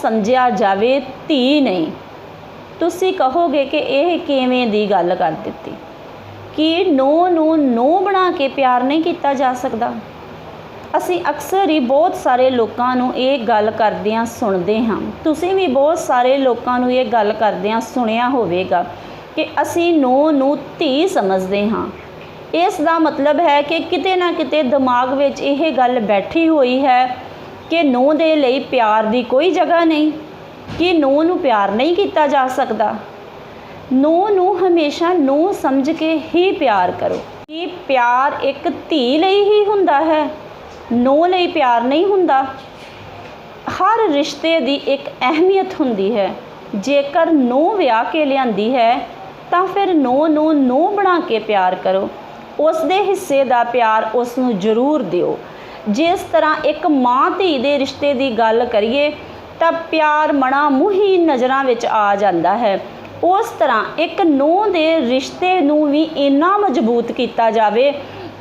ਸਮਝਿਆ ਜਾਵੇ ਧੀ ਨਹੀਂ। ਤੁਸੀਂ ਕਹੋਗੇ ਕਿ ਇਹ ਕਿਵੇਂ ਦੀ ਗੱਲ ਕਰ ਦਿੱਤੀ? ਕਿ ਨੋ ਨੂੰ ਨੋ ਬਣਾ ਕੇ ਪਿਆਰ ਨਹੀਂ ਕੀਤਾ ਜਾ ਸਕਦਾ? ਅਸੀਂ ਅਕਸਰ ਹੀ ਬਹੁਤ ਸਾਰੇ ਲੋਕਾਂ ਨੂੰ ਇਹ ਗੱਲ ਕਰਦਿਆਂ ਸੁਣਦੇ ਹਾਂ। ਤੁਸੀਂ ਵੀ ਬਹੁਤ ਸਾਰੇ ਲੋਕਾਂ ਨੂੰ ਇਹ ਗੱਲ ਕਰਦਿਆਂ ਸੁਣਿਆ ਹੋਵੇਗਾ ਕਿ ਅਸੀਂ ਨੋ ਨੂੰ ਧੀ ਸਮਝਦੇ ਹਾਂ। ਇਸ ਦਾ ਮਤਲਬ ਹੈ ਕਿ ਕਿਤੇ ਨਾ ਕਿਤੇ ਦਿਮਾਗ ਵਿੱਚ ਇਹ ਗੱਲ ਬੈਠੀ ਹੋਈ ਹੈ ਕਿ ਨੂੰਹ ਦੇ ਲਈ ਪਿਆਰ ਦੀ ਕੋਈ ਜਗ੍ਹਾ ਨਹੀਂ, ਕਿ ਨੂੰਹ ਨੂੰ ਪਿਆਰ ਨਹੀਂ ਕੀਤਾ ਜਾ ਸਕਦਾ। ਨੂੰਹ ਨੂੰ ਹਮੇਸ਼ਾ ਨੂੰਹ ਸਮਝ ਕੇ ਹੀ ਪਿਆਰ ਕਰੋ। ਕਿ ਪਿਆਰ ਇੱਕ ਧੀ ਲਈ ਹੀ ਹੁੰਦਾ ਹੈ, ਨੂੰਹ ਲਈ ਪਿਆਰ ਨਹੀਂ ਹੁੰਦਾ। ਹਰ ਰਿਸ਼ਤੇ ਦੀ ਇੱਕ ਅਹਿਮੀਅਤ ਹੁੰਦੀ ਹੈ। ਜੇਕਰ ਨੂੰਹ ਵਿਆਹ ਕੇ ਲਿਆਂਦੀ ਹੈ, ਤਾਂ ਫਿਰ ਨੂੰਹ ਨੂੰ ਨੂੰਹ ਬਣਾ ਕੇ ਪਿਆਰ ਕਰੋ। ਉਸ ਦੇ ਹਿੱਸੇ ਦਾ ਪਿਆਰ ਉਸ ਨੂੰ ਜ਼ਰੂਰ ਦਿਓ। ਜਿਸ ਤਰ੍ਹਾਂ ਇੱਕ ਮਾਂ ਧੀ ਦੇ ਰਿਸ਼ਤੇ ਦੀ ਗੱਲ ਕਰੀਏ, ਤਾਂ ਪਿਆਰ ਮਣਾ ਮੁਹੀ ਨਜ਼ਰਾਂ ਵਿੱਚ ਆ ਜਾਂਦਾ ਹੈ। ਉਸ ਤਰ੍ਹਾਂ ਇੱਕ ਨੂੰਹ ਦੇ ਰਿਸ਼ਤੇ ਨੂੰ ਵੀ ਇੰਨਾ ਮਜ਼ਬੂਤ ਕੀਤਾ ਜਾਵੇ,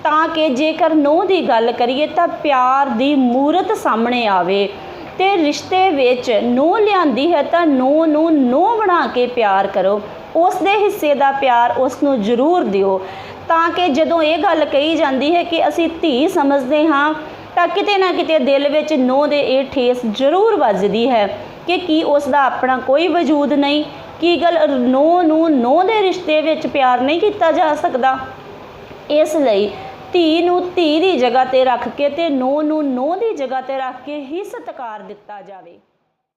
ਤਾਂ ਕਿ ਜੇਕਰ ਨੂੰਹ ਦੀ ਗੱਲ ਕਰੀਏ, ਤਾਂ ਪਿਆਰ ਦੀ ਮੂਰਤ ਸਾਹਮਣੇ ਆਵੇ। ਤੇ ਰਿਸ਼ਤੇ ਵਿੱਚ ਨੂੰਹ ਲਿਆਂਦੀ ਹੈ, ਤਾਂ ਨੂੰਹ ਨੂੰ ਨੂੰਹ ਬਣਾ ਕੇ ਪਿਆਰ ਕਰੋ। ਉਸ ਦੇ ਹਿੱਸੇ ਦਾ ਪਿਆਰ ਉਸ ਨੂੰ ਜ਼ਰੂਰ ਦਿਓ। ਤਾਂ ਕਿ ਜਦੋਂ ਇਹ ਗੱਲ ਕਹੀ ਜਾਂਦੀ ਹੈ ਕਿ ਅਸੀਂ ਧੀ ਸਮਝਦੇ ਹਾਂ, ਤਾਂ ਕਿਤੇ ਨਾ ਕਿਤੇ ਦਿਲ ਵਿੱਚ ਨੋ ਦੇ ਇਹ ਠੇਸ ਜ਼ਰੂਰ ਵੱਜਦੀ ਹੈ ਕਿ ਕੀ ਉਸ ਦਾ ਆਪਣਾ ਕੋਈ ਵਜੂਦ ਨਹੀਂ, ਕੀ ਗੱਲ ਨੋ ਨੂੰ ਨੋ ਦੇ ਰਿਸ਼ਤੇ ਵਿੱਚ ਪਿਆਰ ਨਹੀਂ ਕੀਤਾ ਜਾ ਸਕਦਾ। ਇਸ ਲਈ ਧੀ ਨੂੰ ਧੀ ਦੀ ਜਗ੍ਹਾ ਤੇ ਰੱਖ ਕੇ ਤੇ ਨੋ ਨੂੰ ਨੋ ਦੀ ਜਗ੍ਹਾ ਤੇ ਰੱਖ ਕੇ ਹੀ ਸਤਿਕਾਰ ਦਿੱਤਾ ਜਾਵੇ।